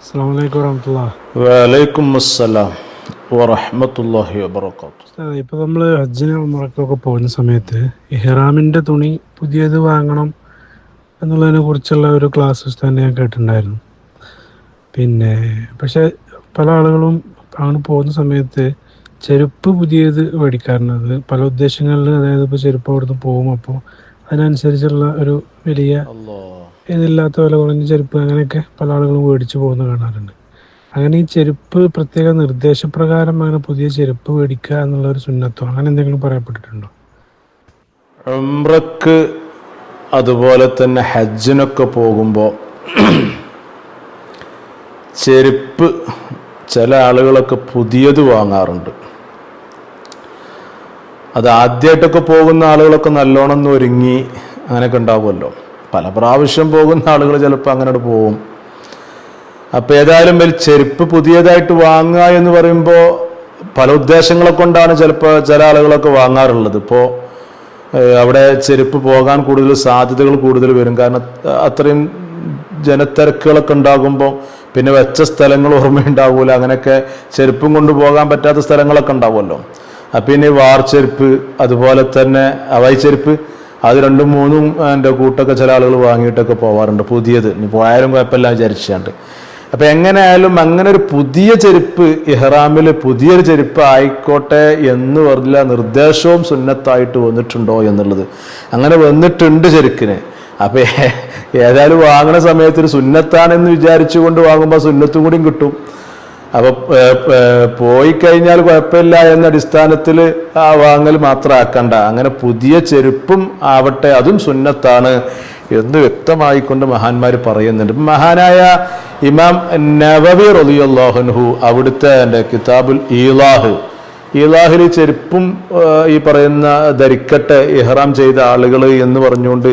അസ്സാം വലൈക്കും വറഹമത്തുള്ള വലൈക്കും അസ്സലാം വറഹമത്തല്ലാഹി വബർക്കാത്തു ഇപ്പോൾ നമ്മൾ ഹജ്ജിന് ഉമ്രക്കൊക്കെ പോകുന്ന സമയത്ത് ഇഹ്റാമിന്റെ തുണി പുതിയത് വാങ്ങണം എന്നുള്ളതിനെ കുറിച്ചുള്ള ഒരു ക്ലാസ് തന്നെ ഞാൻ കേട്ടിട്ടുണ്ടായിരുന്നു. പിന്നെ പക്ഷെ പല ആളുകളും അങ്ങനെ പോകുന്ന സമയത്ത് ചെരുപ്പ് പുതിയത് മേടിക്കാറുണ്ട്. അത് പല ഉദ്ദേശങ്ങളിൽ അതായത് ഇപ്പോൾ ചെരുപ്പ് അവിടുന്ന് പോകും. അപ്പോൾ അതിനനുസരിച്ചുള്ള ഒരു വലിയ ഇതില്ലാത്ത വില കുറഞ്ഞ ചെരുപ്പ് അങ്ങനെയൊക്കെ പല ആളുകളും മേടിച്ചു പോകുന്ന കാണാറുണ്ട്. അങ്ങനെ ഈ ചെരുപ്പ് പ്രത്യേക നിർദ്ദേശപ്രകാരം അങ്ങനെ പുതിയ ചെരുപ്പ് മേടിക്കുക എന്നുള്ള ഒരു സുന്നത്തോ അങ്ങനെ എന്തെങ്കിലും പറയപ്പെട്ടിട്ടുണ്ടോ? ഉംറക്ക് അതുപോലെ തന്നെ ഹജ്ജിനൊക്കെ പോകുമ്പോൾ ചെരുപ്പ് ചില ആളുകളൊക്കെ പുതിയത് വാങ്ങാറുണ്ട്. അത് ആദ്യമായിട്ടൊക്കെ പോകുന്ന ആളുകളൊക്കെ നല്ലോണം ഒരുങ്ങി അങ്ങനെയൊക്കെ ഉണ്ടാവുമല്ലോ. പല പ്രാവശ്യം പോകുന്ന ആളുകൾ ചിലപ്പോൾ അങ്ങനെ പോകും അപ്പോൾ ഏതായാലും വലിയ ചെരുപ്പ് പുതിയതായിട്ട് വാങ്ങുക എന്ന് പറയുമ്പോൾ പല ഉദ്ദേശങ്ങളെ കൊണ്ടാണ് ചിലപ്പോൾ ചില ആളുകളൊക്കെ വാങ്ങാറുള്ളത്. ഇപ്പോൾ അവിടെ ചെരുപ്പ് പോകാൻ കൂടുതൽ സാധ്യതകൾ കൂടുതൽ വരും. കാരണം അത്രയും ജനത്തിരക്കുകളൊക്കെ ഉണ്ടാകുമ്പോൾ പിന്നെ വെച്ച സ്ഥലങ്ങൾ ഓർമ്മയുണ്ടാവില്ല അങ്ങനെയൊക്കെ ചെരുപ്പും കൊണ്ട് പോകാൻ പറ്റാത്ത സ്ഥലങ്ങളൊക്കെ ഉണ്ടാവുമല്ലോ. അപ്പം ഇനി വാർ ചെരുപ്പ് അതുപോലെ തന്നെ അവൈ ചെരുപ്പ് അത് രണ്ടും മൂന്നും എന്റെ കൂട്ടൊക്കെ ചില ആളുകൾ വാങ്ങിയിട്ടൊക്കെ പോവാറുണ്ട്. പുതിയത്. ഇനി പോയാലും കുഴപ്പമില്ല വിചാരിച്ചാണ്ട് അപ്പൊ എങ്ങനെയായാലും അങ്ങനെ ഒരു പുതിയ ചെരുപ്പ് ഇഹ്റാമിൽ പുതിയൊരു ചെരുപ്പ് ആയിക്കോട്ടെ എന്ന് പറഞ്ഞ നിർദ്ദേശവും സുന്നത്തായിട്ട് വന്നിട്ടുണ്ടോ എന്നുള്ളത്. അങ്ങനെ വന്നിട്ടുണ്ട് ചെരുക്കിന്. അപ്പൊ ഏതായാലും വാങ്ങുന്ന സമയത്ത് ഒരു സുന്നത്താണെന്ന് വിചാരിച്ചുകൊണ്ട് വാങ്ങുമ്പോൾ സുന്നത്തും കൂടിയും കിട്ടും. അപ്പൊ ഏ, ഏ, പോയി കഴിഞ്ഞാൽ കുഴപ്പമില്ല എന്ന അടിസ്ഥാനത്തിൽ ആ വാങ്ങൽ മാത്രം ആക്കണ്ട അങ്ങനെ പുതിയ ചെരുപ്പും ആവട്ടെ അതും സുന്നത്താണ് എന്ന് വ്യക്തമായിക്കൊണ്ട് മഹാന്മാർ പറയുന്നുണ്ട്. മഹാനായ ഇമാം നവവി റലിയുല്ലാഹുൻഹു അവിടുത്തെ എന്റെ കിതാബുൽ ഈലാഹ്. ഈലാഹിൽ ചെരുപ്പും ഈ പറയുന്ന ധരിക്കട്ടെ ഇഹ്റാം ചെയ്ത ആളുകൾ എന്ന് പറഞ്ഞുകൊണ്ട്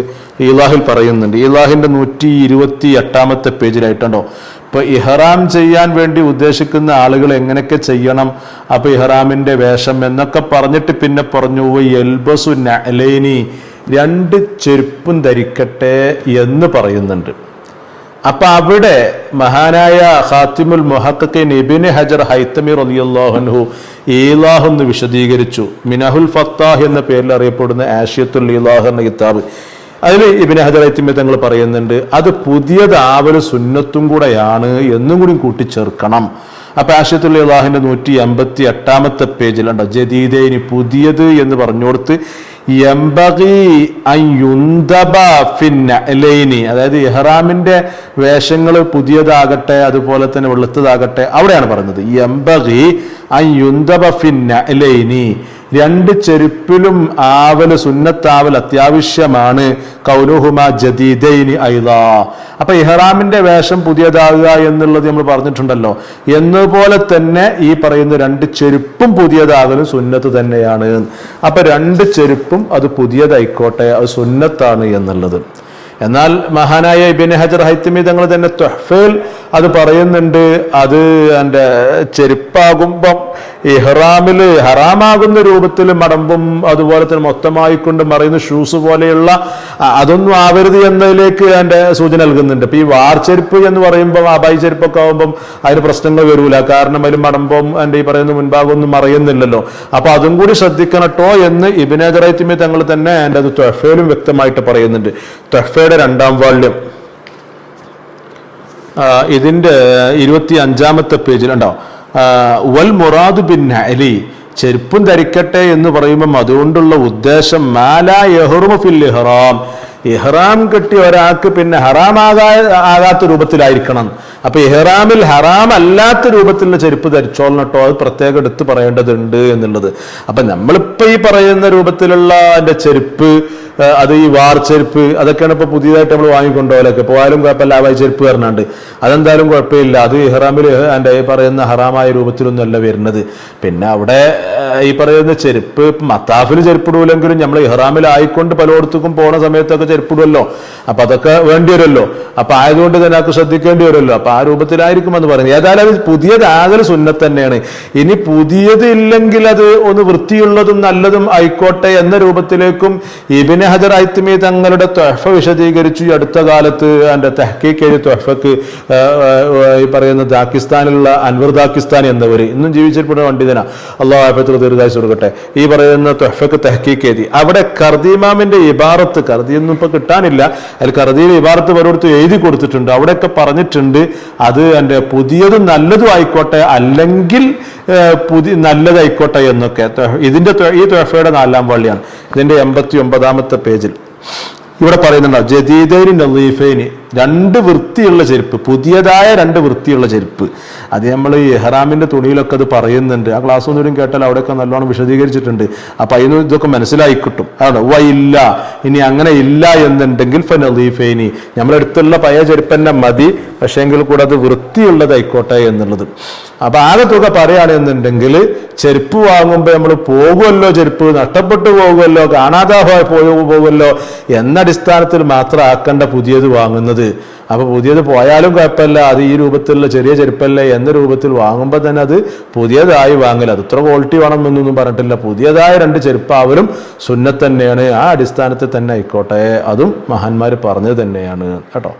ഈലാഹിൽ പറയുന്നുണ്ട്. ഇലാഹിന്റെ നൂറ്റി ഇരുപത്തി എട്ടാമത്തെ പേജിലായിട്ടുണ്ടോ? ഇപ്പൊ ഇഹ്റാം ചെയ്യാൻ വേണ്ടി ഉദ്ദേശിക്കുന്ന ആളുകൾ എങ്ങനെയൊക്കെ ചെയ്യണം? അപ്പൊ ഇഹ്റാമിന്റെ വേഷം എന്നൊക്കെ പറഞ്ഞിട്ട് പിന്നെ പറഞ്ഞു എൽബസു നലേനി രണ്ട് ചെരുപ്പും ധരിക്കട്ടെ എന്ന് പറയുന്നുണ്ട്. അപ്പൊ അവിടെ മഹാനായ ഖാത്തിമുൽ മുഹഖഖീൻ ഇബ്നു ഹജർ ഹൈത്തമി റളിയല്ലാഹു ഈലാഹ് എന്ന് വിശദീകരിച്ചു. മിനഹുൽ ഫത്താഹ് എന്ന പേരിൽ അറിയപ്പെടുന്ന ആഷിയത്തുൽ ഈലാഹ് എന്ന കിതാബ്. അതിൽ ഇബിന് ഹജർ തങ്ങൾ പറയുന്നുണ്ട് അത് പുതിയതാവൽ സുന്നത്തും കൂടെയാണ് എന്നും കൂടി കൂട്ടിച്ചേർക്കണം. അപ്പൊ ആശയത്തുള്ള ഇലാഹിന്റെ നൂറ്റി എൺപത്തി എട്ടാമത്തെ പേജിലുണ്ട് ജദീദേനി പുതിയത് എന്ന് പറഞ്ഞുകൊടുത്ത് അതായത് ഇഹ്റാമിന്റെ വേഷങ്ങൾ പുതിയതാകട്ടെ അതുപോലെ തന്നെ വെളുത്തതാകട്ടെ അവിടെയാണ് പറയുന്നത് എംബഗി അൻ രണ്ട് ചെരുപ്പിലും ആവൽ സുന്നത്താവൽ അത്യാവശ്യമാണ്. കൗലുഹുമ ജദീദൈനി ഐദ. അപ്പൊ ഇഹ്റാമിന്റെ വേഷം പുതിയതാകുക എന്നുള്ളത് നമ്മൾ പറഞ്ഞിട്ടുണ്ടല്ലോ. എന്നപോലെ തന്നെ ഈ പറയുന്ന രണ്ട് ചെരുപ്പും പുതിയതാകലും സുന്നത്ത് തന്നെയാണ്. അപ്പൊ രണ്ട് ചെരുപ്പും അത് പുതിയതായിക്കോട്ടെ അത് സുന്നത്താണ് എന്നുള്ളത്. എന്നാൽ മഹാനായ ഇബിൻ ഹജർ ഹൈത്തമി തങ്ങൾ തന്നെ തൊഹഫേൽ അത് പറയുന്നുണ്ട് അത് എന്റെ ചെരുപ്പാകുമ്പം ഇഹ്റാമിൽ ഹറാമാകുന്ന രൂപത്തിൽ മടമ്പും അതുപോലെ തന്നെ മൊത്തമായിക്കൊണ്ട് മറയുന്ന ഷൂസ് പോലെയുള്ള അതൊന്നും ആവരുത് എന്നതിലേക്ക് എന്റെ സൂചന നൽകുന്നുണ്ട്. ഇപ്പം ഈ വാർ ചെരുപ്പ് എന്ന് പറയുമ്പോൾ അബായി ചെരുപ്പൊക്കെ ആകുമ്പം അതിന് പ്രശ്നങ്ങൾ വരൂല. കാരണം അതിൽ മടമ്പും എന്റെ ഈ പറയുന്ന മുൻഭാഗമൊന്നും മറയുന്നില്ലല്ലോ. അപ്പം അതും കൂടി ശ്രദ്ധിക്കണട്ടോ എന്ന് ഇബിനേജറൈത്തിമി തങ്ങൾ തന്നെ എന്റെ അത് ത്വഫയിലും വ്യക്തമായിട്ട് പറയുന്നുണ്ട്. ത്വഫയുടെ രണ്ടാം വാള്യം ആ, ഇതിന്റെ ഇരുപത്തി അഞ്ചാമത്തെ പേജിൽ ഉണ്ടോ? വൽ മുറാദ് ബിൻ അലി ചെരുപ്പും ധരിക്കട്ടെ എന്ന് പറയുമ്പം അതുകൊണ്ടുള്ള ഉദ്ദേശം മാല യഹ്റുമു ഫിൽ ഇഹ്റാം. ഇഹ്റാം കെട്ടി ഒരാൾക്ക് പിന്നെ ഹറാമാകാ ആകാത്ത രൂപത്തിലായിരിക്കണം. അപ്പൊ ഇഹ്റാമിൽ ഹറാം അല്ലാത്ത രൂപത്തിലുള്ള ചെരുപ്പ് ധരിച്ചോളണം കേട്ടോ. അത് പ്രത്യേകം എടുത്ത് പറയേണ്ടതുണ്ട് എന്നുള്ളത്. അപ്പൊ നമ്മളിപ്പോ ഈ പറയുന്ന രൂപത്തിലുള്ള എന്റെ ചെരുപ്പ് അത് ഈ വാർ ചെരുപ്പ് അതൊക്കെയാണ് ഇപ്പൊ പുതിയതായിട്ട് നമ്മൾ വാങ്ങിക്കൊണ്ടുപോലൊക്കെ പോയാലും കുഴപ്പമില്ല ആ ചെരുപ്പ് വരണുണ്ട്. അതെന്തായാലും കുഴപ്പമില്ല. അത് ഇഹ്റാമിൽ എന്റെ പറയുന്ന ഹറാമായ രൂപത്തിലൊന്നും അല്ല വരുന്നത്. പിന്നെ അവിടെ ഈ പറയുന്ന ചെരുപ്പ് മത്താഫിൽ ചെരുപ്പിടൂലെങ്കിലും നമ്മൾ ഇഹ്റാമിൽ ആയിക്കൊണ്ട് പലയിടത്തേക്കും പോണ സമയത്തൊക്കെ ചെരുപ്പിടുമല്ലോ അപ്പൊ അതൊക്കെ വേണ്ടി വരുമല്ലോ അപ്പൊ ആയതുകൊണ്ട് തന്നെ അത് ശ്രദ്ധിക്കേണ്ടി വരുമല്ലോ അപ്പൊ ആ രൂപത്തിലായിരിക്കും എന്ന് പറയുന്നത്. ഏതായാലും അത് സുന്നത്ത് തന്നെയാണ്. ഇനി പുതിയത് ഇല്ലെങ്കിൽ അത് ഒന്ന് വൃത്തിയുള്ളതും നല്ലതും ആയിക്കോട്ടെ എന്ന രൂപത്തിലേക്കും ഇബിന് ഇബിന് ഹജർ ഐത്തിമി തങ്ങളുടെ തൊഹഫ വിശദീകരിച്ചു. അടുത്ത കാലത്ത് എന്റെ തെഹക്കീക്ക് എഴുതിയ തൊഹഫക്ക് ഈ പറയുന്ന ദാക്കിസ്ഥാനിലുള്ള അൻവർ ദാക്കിസ്ഥാനി എന്നവർ ഇന്നും ജീവിച്ചിരിക്കുന്ന പണ്ഡിതനാ. അള്ളാഹു ആഫത്ത് ദീർഘായുസ് കൊടുക്കട്ടെ. ഈ പറയുന്ന തൊഹഫക്ക് തെഹക്കീക്ക് എഴുതി അവിടെ കർദീമാമിന്റെ ഇബാറത്ത് കർദിയൊന്നും ഇപ്പൊ കിട്ടാനില്ല. അതിൽ കർദിയിൽ ഇബാറത്ത് പലയിടത്തും എഴുതി കൊടുത്തിട്ടുണ്ട്. അവിടെയൊക്കെ പറഞ്ഞിട്ടുണ്ട് അത് എന്റെ പുതിയതും നല്ലതും ആയിക്കോട്ടെ അല്ലെങ്കിൽ പുതിയ നല്ലതായിക്കോട്ടെ എന്നൊക്കെ. ഇതിന്റെ ഈ ത്വഫയുടെ നാലാം വള്ളിയാണ് ഇതിന്റെ എൺപത്തി ഒമ്പതാമത്തെ പേജിൽ. ഇവിടെ പറയുന്നുണ്ടോ? ജദീദൈനി നദീഫൈനി രണ്ട് വൃത്തിയുള്ള ചെരുപ്പ് പുതിയതായ രണ്ട് വൃത്തിയുള്ള ചെരുപ്പ്. അത് നമ്മൾ ഈ എഹ്റാമിന്റെ തുണിയിലൊക്കെ അത് പറയുന്നുണ്ട്. ആ ക്ലാസ് ഒന്നും കേട്ടാൽ അവിടെയൊക്കെ നല്ലോണം വിശദീകരിച്ചിട്ടുണ്ട്. അപ്പൊ അതിന് ഇതൊക്കെ മനസ്സിലായി കിട്ടും. അതാണ് ഇല്ല ഇനി അങ്ങനെ ഇല്ല എന്നുണ്ടെങ്കിൽ ഫനീഫേനി നമ്മുടെ അടുത്തുള്ള പഴയ ചെരുപ്പന്നെ മതി പക്ഷേങ്കിൽ കൂടെ അത് വൃത്തിയുള്ളതായിക്കോട്ടെ എന്നുള്ളത്. അപ്പൊ ആകെ തുക പറയുകയാണെന്നുണ്ടെങ്കിൽ ചെരുപ്പ് വാങ്ങുമ്പോൾ നമ്മൾ പോകുമല്ലോ ചെരുപ്പ് നഷ്ടപ്പെട്ടു പോകുമല്ലോ കാണാതെ പോയി പോകുമല്ലോ എന്ന അടിസ്ഥാനത്തിൽ മാത്രം ആക്കേണ്ട പുതിയത് വാങ്ങുന്നത് അപ്പൊ പുതിയത് പോയാലും കുഴപ്പമില്ല. അത് ഈ രൂപത്തിലുള്ള ചെറിയ ചെരുപ്പല്ലേ എന്ന രൂപത്തിൽ വാങ്ങുമ്പോൾ തന്നെ അത് പുതിയതായി വാങ്ങില്ല അത് ഇത്ര ക്വാളിറ്റി വേണം എന്നൊന്നും പറഞ്ഞിട്ടില്ല. പുതിയതായ രണ്ട് ചെരുപ്പാവലും സുന്നത്ത് തന്നെയാണ്. ആ അടിസ്ഥാനത്തിൽ തന്നെ ആയിക്കോട്ടെ. അതും മഹാന്മാർ പറഞ്ഞത് തന്നെയാണ്. കേട്ടോ?